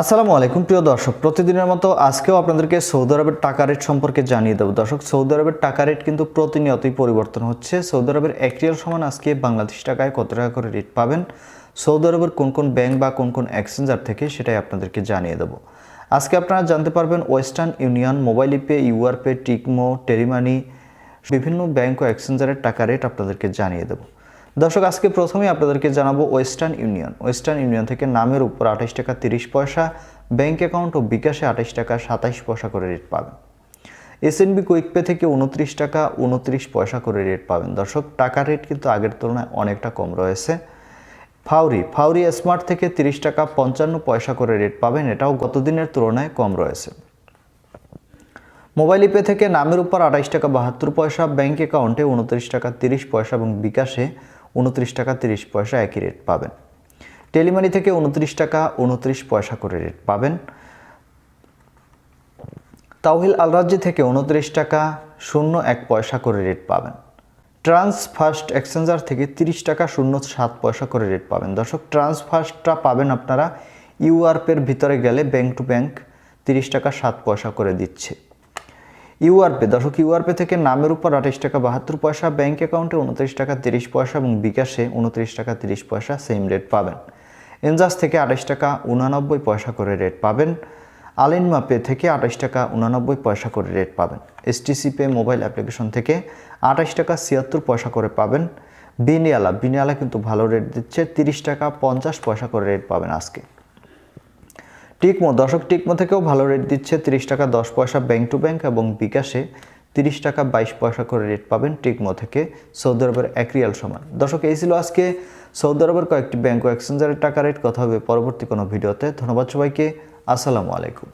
আসসালামু আলাইকুম, প্রিয় দর্শক। প্রতিদিনের মতো আজকেও আপনাদেরকে সৌদি আরবের টাকা রেট সম্পর্কে জানিয়ে দেবো। দর্শক, সৌদি আরবের টাকা রেট কিন্তু প্রতিনিয়তই পরিবর্তন হচ্ছে। সৌদি আরবের এক রিয়াল সমান আজকে বাংলাদেশ টাকায় কত টাকা করে রেট পাবেন? সৌদি আরবের কোন কোন ব্যাংক বা কোন কোন এক্সচেঞ্জার থেকে সেটাই আপনাদেরকে জানিয়ে দেবো। আজকে আপনারা জানতে পারবেন Western Union, mobile pay UR pay টিকমো টেরিমানি বিভিন্ন ব্যাংক ও এক্সচেঞ্জারের টাকা রেট আপনাদেরকে জানিয়ে দেবো। দর্শক, আজকে প্রথমেই আপনাদেরকে জানাব ওয়েস্টার্ন ইউনিয়ন ওয়েস্টার্ন ইউনিয়ন থেকে নামের উপর আঠাশ টাকা তিরিশ পয়সা ব্যাংক অ্যাকাউন্ট ও বিকাশে আঠাশ টাকা সাতাইশ পয়সা করে রেট পাবেন। এসএনবি কুইক পে থেকে উনত্রিশ টাকা উনত্রিশ পয়সা করে রেট পাবেন। দর্শক টাকার রেট কিন্তু আগের তুলনায় অনেকটা কম রয়েছে। ফাউরি ফাউরি স্মার্ট থেকে তিরিশ টাকা পঞ্চান্ন পয়সা করে রেট পাবেন। এটাও গত দিনের তুলনায় কম রয়েছে। মোবাইল পে থেকে নামের উপর আঠাইশ টাকা বাহাত্তর পয়সা ব্যাংক অ্যাকাউন্টে উনত্রিশ টাকা তিরিশ পয়সা এবং বিকাশে উনত্রিশ টাকা তিরিশ পয়সা একই রেট পাবেন। টেলিমানি থেকে উনত্রিশ টাকা উনত্রিশ পয়সা করে রেট পাবেন। তাওহিল আলরাজ্জি থেকে উনত্রিশ টাকা শূন্য এক পয়সা করে রেট পাবেন। ট্রান্স ফার্স্ট এক্সচেঞ্জার থেকে তিরিশ টাকা শূন্য সাত পয়সা করে রেট পাবেন। দর্শক ট্রান্স ফার্স্টটা পাবেন আপনারা ইউআরপের ভিতরে গেলে ব্যাংক টু ব্যাংক তিরিশ টাকা সাত পয়সা করে দিচ্ছে। ইউআরপে, দর্শক, ইউআরপে থেকে নামের উপর আঠাশ টাকা বাহাত্তর পয়সা ব্যাঙ্ক অ্যাকাউন্টে উনত্রিশ টাকা তিরিশ পয়সা এবং বিকাশে উনত্রিশ টাকা তিরিশ পয়সা সেম রেট পাবেন। এনজাস থেকে আঠাশ টাকা উনানব্বই পয়সা করে রেট পাবেন। আলিনমা পে থেকে আঠাশ টাকা উনানব্বই পয়সা করে রেট পাবেন। এসটিসি পে মোবাইল অ্যাপ্লিকেশন থেকে আঠাশ টাকা ছিয়াত্তর পয়সা করে পাবেন। বিনিয়ালা বিনিয়ালা কিন্তু ভালো রেট দিচ্ছে, তিরিশ টাকা পঞ্চাশ পয়সা করে রেট পাবেন আজকে। টিকমো দশক টিকমো থেকেও ভালো রেট দিচ্ছে তিরিশ টাকা দশ পয়সা ব্যাংক টু ব্যাংক এবং বিকাশে তিরিশ টাকা বাইশ পয়সা করে রেট পাবেন টিকমো থেকে সৌদি আরবের এক রিয়াল সমান। দর্শক, এই ছিল আজকে সৌদি আরবের কয়েকটি ব্যাংক ও এক্সচেঞ্জারের টাকা রেট কথা হবে পরবর্তী কোনো ভিডিওতে। ধন্যবাদ সবাইকে, আসসালামু আলাইকুম।